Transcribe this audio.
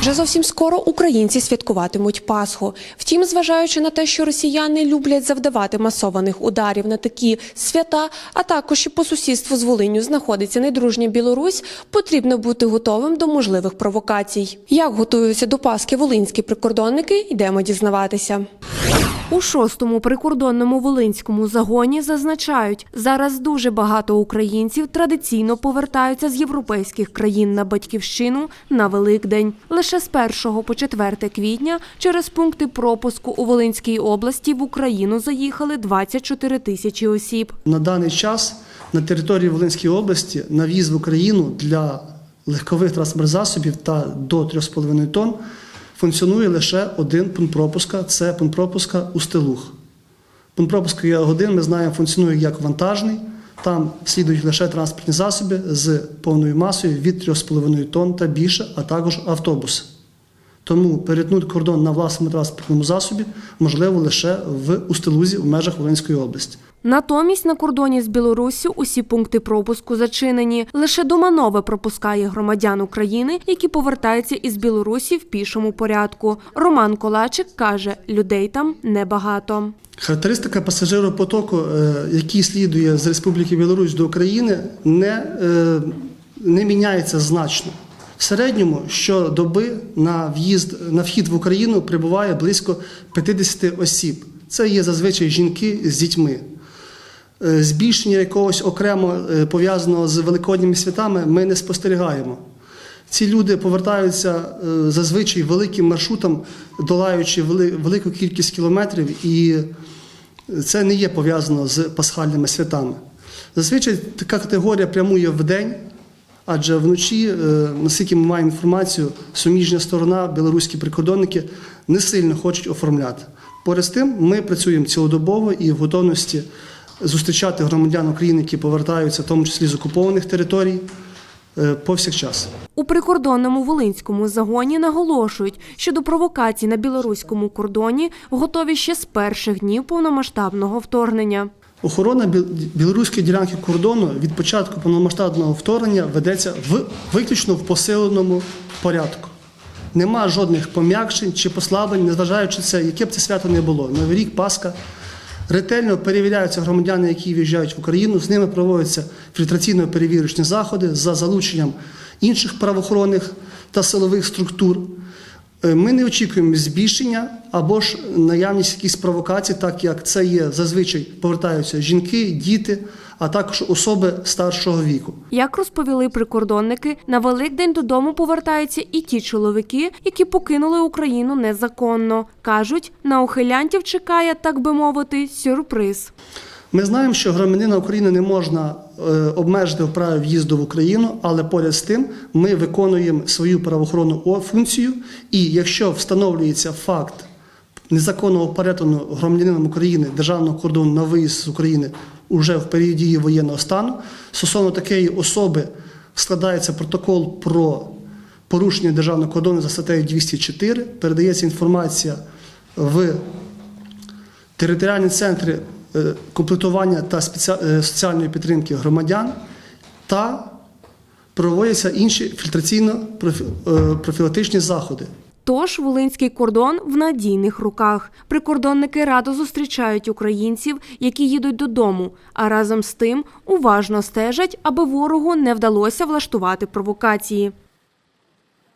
Вже зовсім скоро українці святкуватимуть Пасху. Втім, зважаючи на те, що росіяни люблять завдавати масованих ударів на такі свята, а також і по сусідству з Волинню знаходиться недружня Білорусь, потрібно бути готовим до можливих провокацій. Як готуються до Пасхи волинські прикордонники, йдемо дізнаватися. У шостому прикордонному волинському загоні зазначають, зараз дуже багато українців традиційно повертаються з європейських країн на батьківщину на Великдень. Лише з 1 по 4 квітня через пункти пропуску у Волинській області в Україну заїхали 24 тисячі осіб. На даний час на території Волинської області на в Україну для легкових транспортних засобів та до 3,5 тонн функціонує лише один пункт пропуска це пункт пропуска у Стелух. Пункт пропуска Є1, ми знаємо, функціонує як вантажний. Там слідують лише транспортні засоби з повною масою від 3,5 тонн та більше, а також автобуси. Тому перетнути кордон на власному транспортному засобі можливо лише в Устилузі в межах Волинської області. Натомість на кордоні з Білоруссю усі пункти пропуску зачинені. Лише Доманове пропускає громадян України, які повертаються із Білорусі в пішому порядку. Роман Колачик каже, людей там небагато. Характеристика пасажиропотоку, е, який слідує з Республіки Білорусь до України, не, е, не міняється значно. В середньому щодоби на в'їзд на вхід в Україну прибуває близько 50 осіб. Це є зазвичай жінки з дітьми. Е, Збільшення якогось окремо е, пов'язаного з великодніми святами ми не спостерігаємо. Ці люди повертаються е, зазвичай великим маршрутом, долаючи велику кількість кілометрів, і це не є пов'язано з пасхальними святами. Зазвичай така категорія прямує в день, адже вночі, наскільки ми маємо інформацію, суміжня сторона, білоруські прикордонники не сильно хочуть оформляти. Поряд з тим, ми працюємо цілодобово і в готовності зустрічати громадян України, які повертаються, в тому числі з окупованих територій, е, повсякчас. У прикордонному волинському загоні наголошують, що до провокацій на білоруському кордоні готові ще з перших днів повномасштабного вторгнення. Охорона біл- білоруської ділянки кордону від початку повномасштабного вторгнення ведеться в виключно в посиленому порядку. Нема жодних пом'якшень чи послаблень, незважаючи це, яке б це свято не було. Новий рік, Пасха. Ретельно перевіряються громадяни, які в'їжджають в Україну. З ними проводяться фільтраційно-перевірочні заходи за залученням інших правоохоронних та силових структур. Е, Ми не очікуємо збільшення або ж наявність якихось провокацій, так як це є зазвичай повертаються жінки, діти, а також особи старшого віку. Як розповіли прикордонники, на Великдень додому повертаються і ті чоловіки, які покинули Україну незаконно. Кажуть, на ухилянтів чекає, так би мовити, сюрприз. Ми знаємо, що громадянина України не можна е, обмежити в праві в'їзду в Україну, але поряд з тим ми виконуємо свою правоохоронну функцію. І якщо встановлюється факт незаконного перетину громадянином України державного кордону на виїзд з України уже в період дії воєнного стану, стосовно такої особи складається протокол про порушення державного кордону за статтею 204, передається інформація в територіальні центри комплектування та е, соціальної підтримки громадян та проводяться інші фільтраційно-профілактичні заходи. Тож волинський кордон в надійних руках. Прикордонники радо зустрічають українців, які їдуть додому, а разом з тим уважно стежать, аби ворогу не вдалося влаштувати провокації.